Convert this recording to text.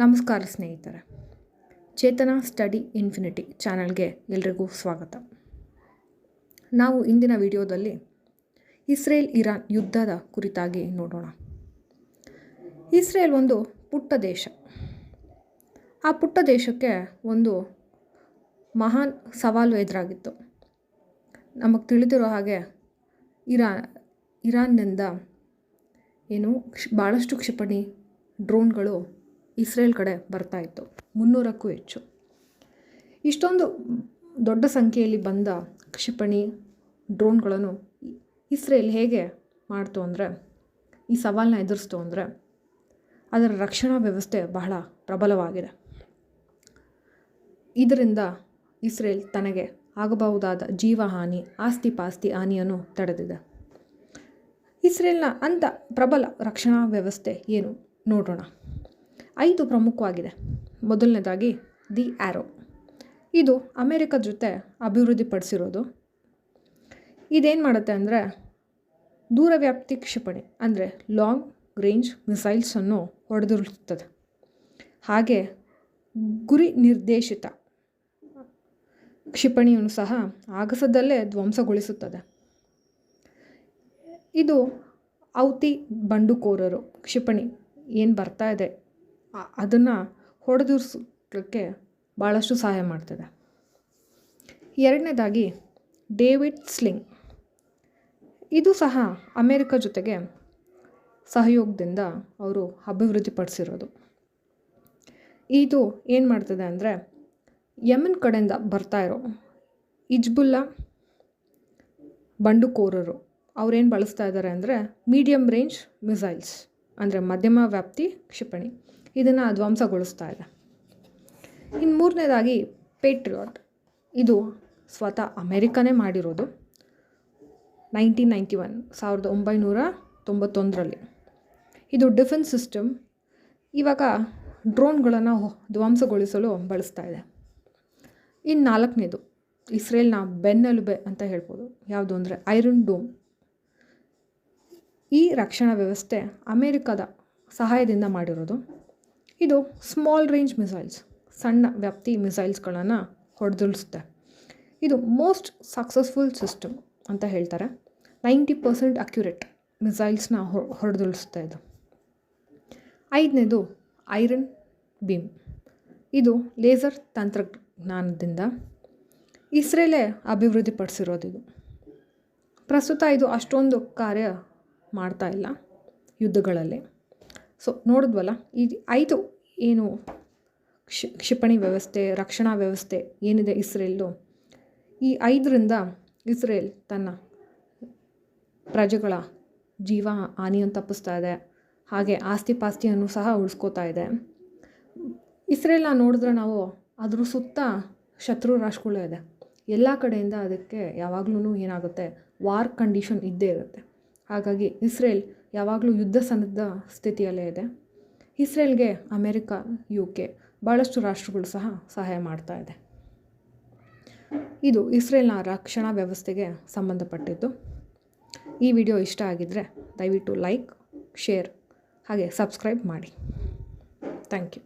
ನಮಸ್ಕಾರ ಸ್ನೇಹಿತರೆ. ಚೇತನ study infinity ಚಾನಲ್ಗೆ ಎಲ್ರಿಗೂ ಸ್ವಾಗತ. ನಾವು ಇಂದಿನ ವಿಡಿಯೋದಲ್ಲಿ ಇಸ್ರೇಲ್ ಇರಾನ್ ಯುದ್ಧದ ಕುರಿತಾಗಿ ನೋಡೋಣ. ಇಸ್ರೇಲ್ ಒಂದು ಪುಟ್ಟ ದೇಶ. ಆ ಪುಟ್ಟ ದೇಶಕ್ಕೆ ಒಂದು ಮಹಾನ್ ಸವಾಲು ಎದುರಾಗಿತ್ತು. ನಮಗೆ ತಿಳಿದಿರೋ ಹಾಗೆ ಇರಾ, ಇರಾನ್ನಿಂದ ಏನು ಭಾಳಷ್ಟು ಕ್ಷಿಪಣಿ, ಡ್ರೋನ್ಗಳು ಇಸ್ರೇಲ್ ಕಡೆ ಬರ್ತಾ ಇತ್ತು. ಮುನ್ನೂರಕ್ಕೂ ಹೆಚ್ಚು. ಇಷ್ಟೊಂದು ದೊಡ್ಡ ಸಂಖ್ಯೆಯಲ್ಲಿ ಬಂದ ಕ್ಷಿಪಣಿ ಡ್ರೋನ್ಗಳನ್ನು ಇಸ್ರೇಲ್ ಹೇಗೆ ಮಾಡ್ತು ಅಂದರೆ, ಈ ಸವಾಲನ್ನ ಎದುರಿಸ್ತು ಅಂದರೆ, ಅದರ ರಕ್ಷಣಾ ವ್ಯವಸ್ಥೆ ಬಹಳ ಪ್ರಬಲವಾಗಿದೆ. ಇದರಿಂದ ಇಸ್ರೇಲ್ ತನಗೆ ಆಗಬಹುದಾದ ಜೀವಹಾನಿ ಆಸ್ತಿ ಪಾಸ್ತಿ ಹಾನಿಯನ್ನು ತಡೆದಿದೆ. ಇಸ್ರೇಲ್ನ ಅಂಥ ಪ್ರಬಲ ರಕ್ಷಣಾ ವ್ಯವಸ್ಥೆ ಏನು ನೋಡೋಣ. ಐದು ಪ್ರಮುಖವಾಗಿದೆ. ಮೊದಲನೇದಾಗಿ, ದಿ ಆ್ಯರೋ ಇದು ಅಮೇರಿಕದ ಜೊತೆ ಅಭಿವೃದ್ಧಿಪಡಿಸಿರೋದು. ಇದೇನು ಮಾಡುತ್ತೆ ಅಂದರೆ, ದೂರವ್ಯಾಪ್ತಿ ಕ್ಷಿಪಣಿ, ಅಂದರೆ ಲಾಂಗ್ ರೇಂಜ್ ಮಿಸೈಲ್ಸನ್ನು ಹೊಡೆದಿರುತ್ತದೆ ಹಾಗೆ ಗುರಿ ನಿರ್ದೇಶಿತ ಕ್ಷಿಪಣಿಯನ್ನು ಸಹ ಆಗಸದಲ್ಲೇ ಧ್ವಂಸಗೊಳಿಸುತ್ತದೆ. ಇದು ಔತಿ ಬಂಡುಕೋರರು, ಕ್ಷಿಪಣಿ ಏನು ಬರ್ತಾ ಇದೆ ಅದನ್ನು ಹೊಡೆದುರ್ಸೋಕ್ಕೆ ಭಾಳಷ್ಟು ಸಹಾಯ ಮಾಡ್ತದೆ. ಎರಡನೇದಾಗಿ ಡೇವಿಡ್ ಸ್ಲಿಂಗ್. ಇದು ಸಹ ಅಮೇರಿಕ ಜೊತೆಗೆ ಸಹಯೋಗದಿಂದ ಅವರು ಅಭಿವೃದ್ಧಿಪಡಿಸಿರೋದು. ಇದು ಏನು ಮಾಡ್ತದೆ ಅಂದರೆ ಯಮನ್ ಕಡೆಯಿಂದ ಬರ್ತಾ ಇರೋ ಇಜ್ಬುಲ್ಲಾ ಬಂಡುಕೋರರು, ಅವ್ರೇನು ಬಳಸ್ತಾ ಇದ್ದಾರೆ ಅಂದರೆ ಮೀಡಿಯಮ್ ರೇಂಜ್ ಮಿಸೈಲ್ಸ್, ಅಂದರೆ ಮಧ್ಯಮ ವ್ಯಾಪ್ತಿ ಕ್ಷಿಪಣಿ. ಇದನ್ನು ಧ್ವಂಸಗೊಳಿಸ್ತಾ ಇದೆ. ಇನ್ನು ಮೂರನೇದಾಗಿ ಪೇಟ್ರಿಯಾಟ್ ಇದು ಸ್ವತಃ ಅಮೇರಿಕನೇ ಮಾಡಿರೋದು. ನೈನ್ಟೀನ್ ನೈಂಟಿ ಒನ್ ಸಾವಿರದ ಒಂಬೈನೂರ ತೊಂಬತ್ತೊಂದರಲ್ಲಿ. ಇದು ಡಿಫೆನ್ಸ್ ಸಿಸ್ಟಮ್. ಇವಾಗ ಡ್ರೋನ್ಗಳನ್ನು ಧ್ವಂಸಗೊಳಿಸಲು ಬಳಸ್ತಾ ಇದೆ. ಇನ್ನು ನಾಲ್ಕನೇದು, ಇಸ್ರೇಲ್ನ ಬೆನ್ನೆಲುಬೆ ಅಂತ ಹೇಳ್ಬೋದು. ಯಾವುದು ಅಂದರೆ ಐರನ್ ಡೋಮ್. ಈ ರಕ್ಷಣಾ ವ್ಯವಸ್ಥೆ ಅಮೇರಿಕದ ಸಹಾಯದಿಂದ ಮಾಡಿರೋದು. ಇದು ಸ್ಮಾಲ್ ರೇಂಜ್ ಮಿಸೈಲ್ಸ್ ಸಣ್ಣ ವ್ಯಾಪ್ತಿ ಮಿಸೈಲ್ಸ್ಗಳನ್ನು ಹೊಡೆದುಳಿಸುತ್ತೆ. ಇದು ಮೋಸ್ಟ್ ಸಕ್ಸಸ್ಫುಲ್ ಸಿಸ್ಟಮ್ ಅಂತ ಹೇಳ್ತಾರೆ. ನೈಂಟಿ ಪರ್ಸೆಂಟ್ ಅಕ್ಯುರೇಟ್ ಮಿಸೈಲ್ಸ್ನ ಹೊಡೆದುಳಿಸುತ್ತೆ ಇದು. ಐದನೇದು ಐರನ್ ಬೀಮ್ ಇದು ಲೇಸರ್ ತಂತ್ರಜ್ಞಾನದಿಂದ ಇಸ್ರೇಲೇ ಅಭಿವೃದ್ಧಿಪಡಿಸಿರೋದು ಇದು ಪ್ರಸ್ತುತ ಇದು ಅಷ್ಟೊಂದು ಕಾರ್ಯ ಮಾಡ್ತಾ ಇಲ್ಲ ಯುದ್ಧಗಳಲ್ಲಿ. ಸೊ ನೋಡಿದ್ವಲ್ಲ, ಈ ಐದು ಏನು ಕ್ಷಿ, ಕ್ಷಿಪಣಿ ವ್ಯವಸ್ಥೆ, ರಕ್ಷಣಾ ವ್ಯವಸ್ಥೆ ಏನಿದೆ ಇಸ್ರೇಲ್ದು, ಈ ಐದರಿಂದ ಇಸ್ರೇಲ್ ತನ್ನ ಪ್ರಜೆಗಳ ಜೀವ ಹಾನಿಯನ್ನು ತಪ್ಪಿಸ್ತಾ ಇದೆ. ಹಾಗೆ ಆಸ್ತಿ ಪಾಸ್ತಿಯನ್ನು ಸಹ ಉಳಿಸ್ಕೋತಾ ಇದೆ. ಇಸ್ರೇಲ್ನ ನೋಡಿದ್ರೆ ನಾವು ಅದ್ರ ಸುತ್ತ ಶತ್ರು ರಾಷ್ಟ್ರಗಳು ಇದೆ. ಎಲ್ಲ ಕಡೆಯಿಂದ ಅದಕ್ಕೆ ಯಾವಾಗಲೂ ಏನಾಗುತ್ತೆ ವಾರ್ ಕಂಡೀಷನ್ ಇದ್ದೇ ಇರುತ್ತೆ. ಹಾಗಾಗಿ ಇಸ್ರೇಲ್ ಯಾವಾಗಲೂ ಯುದ್ಧ ಸನ್ನದ್ಧ ಸ್ಥಿತಿಯಲ್ಲೇ ಇದೆ. ಇಸ್ರೇಲ್ಗೆ ಅಮೇರಿಕ ಯು ಕೆ ಭಾಳಷ್ಟು ರಾಷ್ಟ್ರಗಳು ಸಹ ಸಹಾಯ ಮಾಡ್ತಾ ಇದೆ. ಇದು ಇಸ್ರೇಲ್ನ ರಕ್ಷಣಾ ವ್ಯವಸ್ಥೆಗೆ ಸಂಬಂಧಪಟ್ಟಿದ್ದು. ಈ ವಿಡಿಯೋ ಇಷ್ಟ ಆಗಿದ್ದರೆ ದಯವಿಟ್ಟು ಲೈಕ್, ಶೇರ್ ಹಾಗೆ ಸಬ್ಸ್ಕ್ರೈಬ್ ಮಾಡಿ. Thank you.